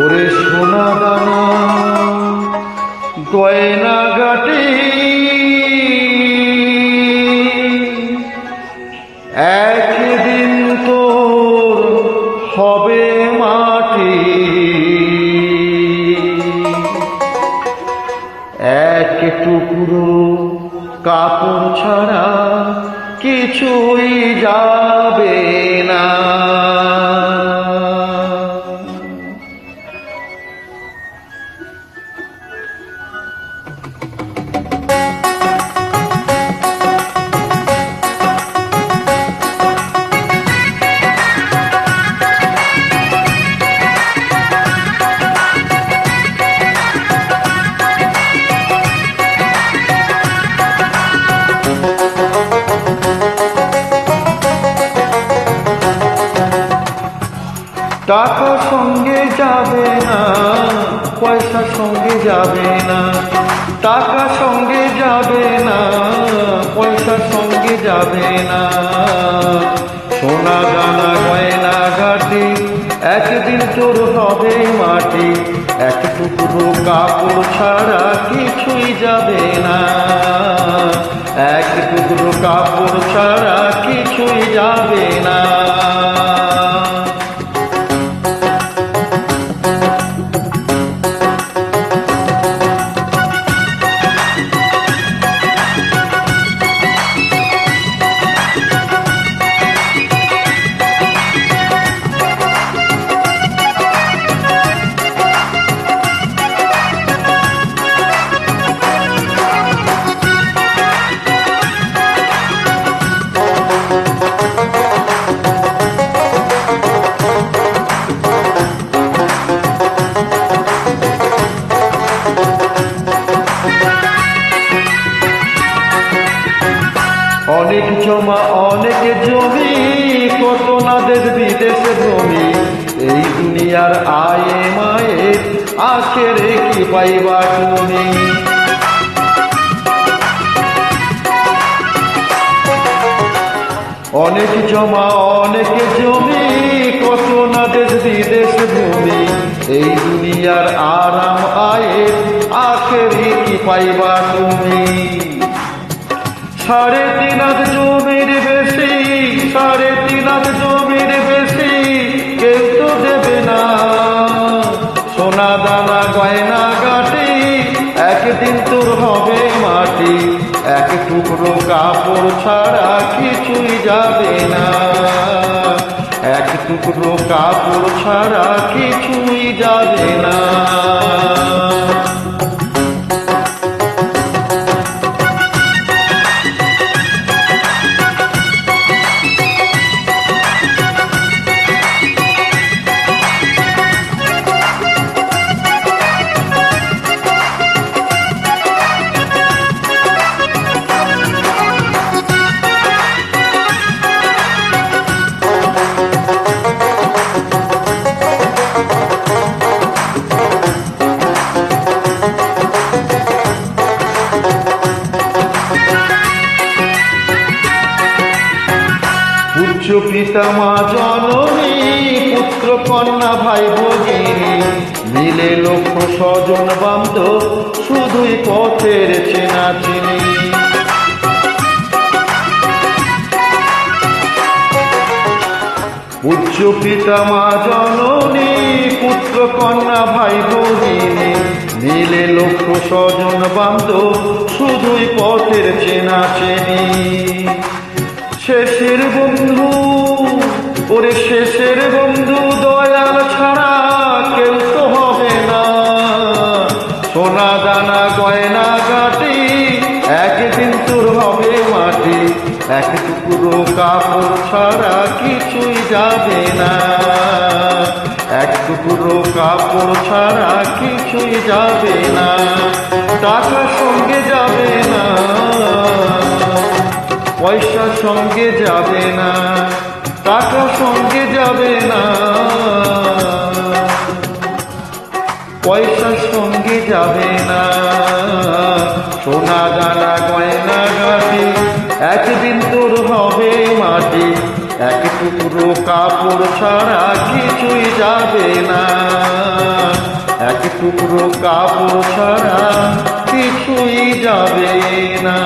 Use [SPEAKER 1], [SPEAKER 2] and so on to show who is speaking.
[SPEAKER 1] ওরে সোনা দানা গয়না গাটি একদিন তোর হবে মাটি। এক টুকরো কাপড় ছাড়া কিছুই যাবে না। টাকা সঙ্গে যাবে না, পয়সা সঙ্গে যাবে না। টাকা সঙ্গে যাবে না, পয়সা সঙ্গে যাবে না। সোনা দানা, গয়না, ঘাটি, একদিন তোর হবে মাটি। এক টুকরো কাপড় ছাড়া কিছুই যাবে না। এক টুকরো কাপড় ছাড়া কিছুই যাবে না। অনেক জমা, অনেক জমি, কত নাদের বিদেশে জমি এই দুনিয়ার আয়ে মায়ে আখেরে কি পাইবা তুমি? অনেক জমা, অনেক জমি, কত না দেশ বিদেশ ভূমি। এই দুনিয়ার আরাম আয়ে আখেরি কি পাইবা তুমি? সাড়ে তিন হাত জমির বেশি, সাড়ে তিন হাত জমির বেশি, কেউ তো দেবে না। সোনা দানা গয়না গাটি, একদিন তোর হবে মাটি, এক টুকরো কাপড় ছাড়া কিছুই যাবে না। এক টুকরো কাপড় ছাড়া কিছুই যাবে না। উচ্চ পিতা মা জননী, পুত্র কন্যা ভাই ভগিনী, মিলে লক্ষ স্বজন বান্ধব শুধুই পথের চেনা চিনি উচ্চ পিতা মা জননী, পুত্র কন্যা ভাই ভগিনী, মিলে লক্ষ স্বজন বান্ধব শুধুই পথের চেনা চেনি শেষের বন্ধু ওরে শেষের বন্ধু, দয়াল ছাড়া কেউ তো হবে না। সোনা দানা, গয়না, গাটি, একদিন তোর হবে মাটি। এক টুকরো কাপড় ছাড়া কিছুই যাবে না। এক টুকরো কাপড় ছাড়া কিছুই যাবে না। টাকা সঙ্গে যাবে না। পয়সা সঙ্গে যাবে না। টাকা সঙ্গে যাবে না। পয়সা সঙ্গে যাবে না। সোনা দানা গয়না, গাটি, একদিন তোর হবে মাটি। এক টুকরো কাপড় ছাড়া কিছুই যাবে না। এক টুকরো কাপড় ছাড়া কিছুই যাবে না।